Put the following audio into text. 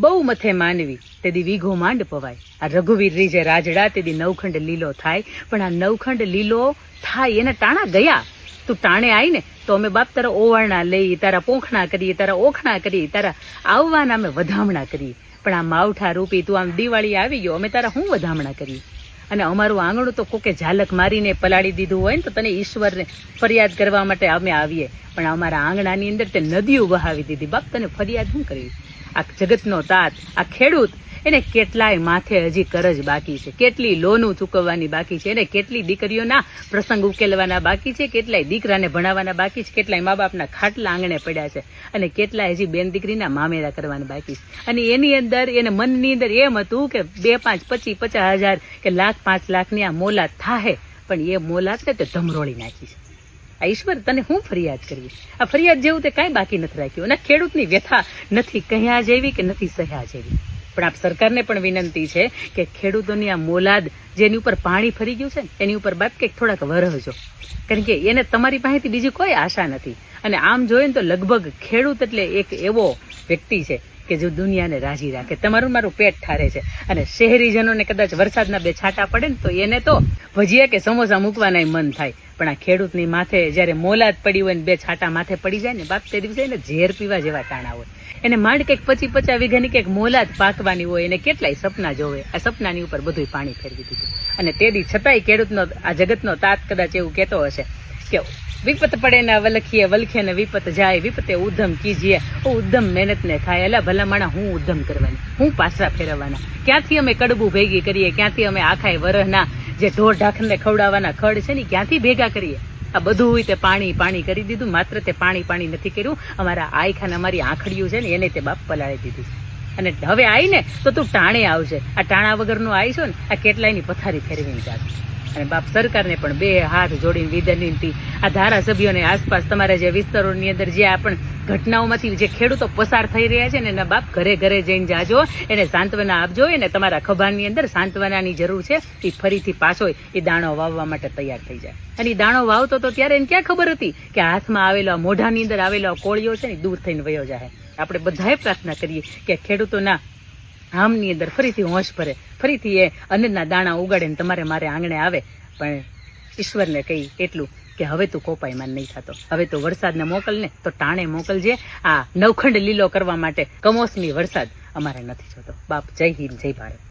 બહુ મથે માનવી. તેદી વીઘો માંડ પવાય. આ રઘુવીર રીજે રાજડા, તેદી નવખંડ લીલો થાય. પણ આ નવખંડ લીલો થાય એને ટાણા ગયા. તું ટાણે આવી ને તો અમે બાપ તારા ઓવારણા લઈ, તારા પોખણા કરીએ, તારા ઓખણા કરીએ, તારા આવવાના અમે વધામણા કરીએ. પણ આ માવઠા રૂપી તું આમ દિવાળી આવી ગયો, અમે તારા હું વધામણા કરીએ? અને અમારું આંગણું તો કોકે ઝાલક મારીને પલાળી દીધું હોય ને તો તને ઈશ્વરને ફરિયાદ કરવા માટે અમે આવીએ. પણ અમારા આંગણાની અંદર તે નદીઓ વહાવી દીધી. બાપ તને ફરિયાદ શું કરવી આ જગતનો તાત, આ ખેડૂત, એને કેટલાય માથે હજી કરજ બાકી છે. કેટલી લોનું ચૂકવવાની બાકી છે, એને કેટલી દીકરીઓના પ્રસંગ ઉકેલવાના બાકી છે, કેટલાય દીકરાને ભણાવવાના બાકી છે, કેટલાય મા બાપના ખાટલા આંગણે પડ્યા છે અને કેટલાય હજી બેન દીકરીના મામેરા કરવાના બાકી છે. અને એની અંદર, એને મનની અંદર એમ હતું કે બે પાંચ પચીસ પચાસ હજાર કે લાખ પાંચ લાખની આ મોલાત થાહે, પણ એ મોલાતને તે ધમરોળી નાખી છે. આ ઈશ્વર તને હું ફરિયાદ કરવી આ ફરિયાદ જેવું તે કાંઈ બાકી નથી રાખ્યું. અને ખેડૂતની વ્યથા નથી કહ્યા જેવી કે નથી સહ્યા જેવી. પણ આપ સરકારને પણ વિનંતી છે કે ખેડૂતોની આ મોલાદ જેની ઉપર પાણી ફરી ગયું છે એની ઉપર બાપ કંઈક થોડાક વરહજો કારણ કે એને તમારી પાસેથી બીજી કોઈ આશા નથી. અને આમ જોઈએ ને તો લગભગ ખેડૂત એટલે એક એવો વ્યક્તિ છે કે જો દુનિયાને રાજી રાખે. તમારું મારું પેટ ઠારે છે. અને શહેરીજનોને કદાચ વરસાદના બે છાંટા પડે ને તો એને તો ભજીયા કે સમોસા મૂકવાના મન થાય. પણ આ ખેડૂતની માથે જ્યારે મોલાદ પડી હોય ને બે છાંટા માથે પડી જાય ને, બાપ તે દિવસે એને ઝેર પીવા જેવા ટાણા હોય. એને માંડ કંઈક પચી પચાસ વીઘાની કંઈક મોલાદ પાકવાની હોય, એને કેટલાય સપના જોવે. આ સપનાની ઉપર બધું પાણી ફેરવી દીધું. અને તે દી છતાંય ખેડૂતનો, આ જગતનો તાત કદાચ એવું કહેતો હશે. કે વિપત પડે ને વલખીએ, વલખે ને વિપત જાય, વિપતે ઉધમ કીજીએ. ઓ ઉધમ મહેનત ને થાય એલા ભલા માણા, હું ઉધમ કરવાની, હું પાછા ફેરવવાના. ક્યાંથી અમે કડબું ભેગી કરીએ, ક્યાંથી અમે આખાય વરહના જે ઢોર ઢાખરને ખવડાવવાના ખડ છે ને ક્યાંથી ભેગા કરીએ? આ બધું તે પાણી પાણી કરી દીધું, માત્ર તે પાણી પાણી નથી કર્યું. અમારા આયખાને અમારી આંખડિયું છે ને, એને તે બાપ પલાળી દીધી. અને હવે આવીને તો તું ટાણે આવશે આ ટાણા વગરનું આવીશો ને, આ કેટલાયની પથારી ફેરવીને જાશે અને બાપ સરકારને પણ બે હાથ જોડીને વિનંતી આ ધારાસભ્યોને આસપાસ તમારા જે વિસ્તારોની અંદર જે આ પણ ઘટનાઓમાંથી જે ખેડૂતો પસાર થઈ રહ્યા છે ને એના બાપ ઘરે ઘરે જઈને જાજો, એને સાંત્વના આપજો, એને તમારા ખભાની અંદર સાંત્વનાની જરૂર છે એ ફરીથી પાછો એ દાણો વાવવા માટે તૈયાર થઈ જાય. અને એ દાણો વાવતો તો ત્યારે એને ક્યાં ખબર હતી કે હાથમાં આવેલો મોઢાની અંદર આવેલો કોળીઓ છે ને દૂર થઈને વયો જાય આપણે બધાએ પ્રાર્થના કરીએ કે ખેડૂતોના આમની અંદર ફરીથી હોશ ભરે. ફરીથી એ અન્નના દાણા ઉગાડે ને તમારે મારે આંગણે આવે. પણ ઈશ્વરને કહી એટલું કે હવે તું કોપાઈમાં નહીં થતો. હવે તો વરસાદને મોકલ ને તો ટાણે મોકલજે. આ નવખંડ લીલો કરવા માટે કમોસમી વરસાદ અમારે નથી જોતો. બાપ જય હિન્દ, જય ભારત.